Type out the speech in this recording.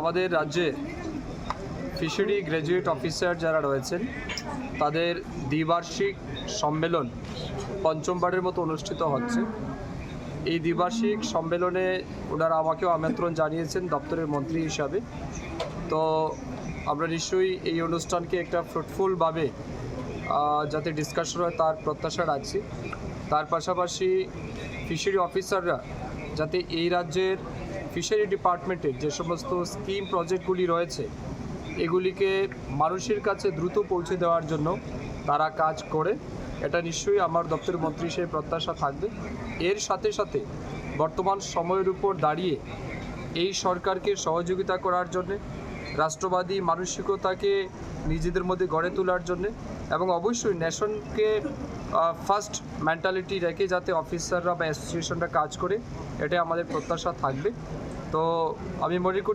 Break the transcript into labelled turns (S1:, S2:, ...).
S1: আমাদের রাজ্যে fishery graduate officer যারা রয়েছেন, তাদের দ্বিবার্ষিক সম্মেলন পঞ্চমবারের মতো অনুষ্ঠিত হচ্ছে। এই দ্বিবার্ষিক সম্মেলনে ওনারা আমাকেও আমন্ত্রণ জানিয়েছেন দপ্তরের মন্ত্রী হিসাবে। তো আমরা নিশ্চয়ই এই অনুষ্ঠানকে একটা ফ্রুটফুলভাবে যাতে ডিসকাশন হয় তার প্রত্যাশা রাখছি। তার পাশাপাশি ফিশারি অফিসাররা যাতে এই রাজ্যের ফিশারি ডিপার্টমেন্টের যে সমস্ত স্কিম প্রজেক্টগুলি রয়েছে, এগুলিকে মানুষের কাছে দ্রুত পৌঁছে দেওয়ার জন্য তারা কাজ করে। এটা নিশ্চয়ই আমার দপ্তর মন্ত্রী হিসেবে প্রত্যাশা থাকবে। এর সাথে সাথে বর্তমান সময়ের উপর দাঁড়িয়ে এই সরকারকে সহযোগিতা করার জন্যে রাষ্ট্রবাদী মানসিকতাকে নিজেদের মধ্যে গড়ে তোলার জন্যে এবং অবশ্যই ন্যাশনকে ফার্স্ট মেন্টালিটি রেখে যাতে অফিসাররা বা অ্যাসোসিয়েশনরা কাজ করে এটা আমাদের প্রত্যাশা থাকবে। তো আমি মনে করছি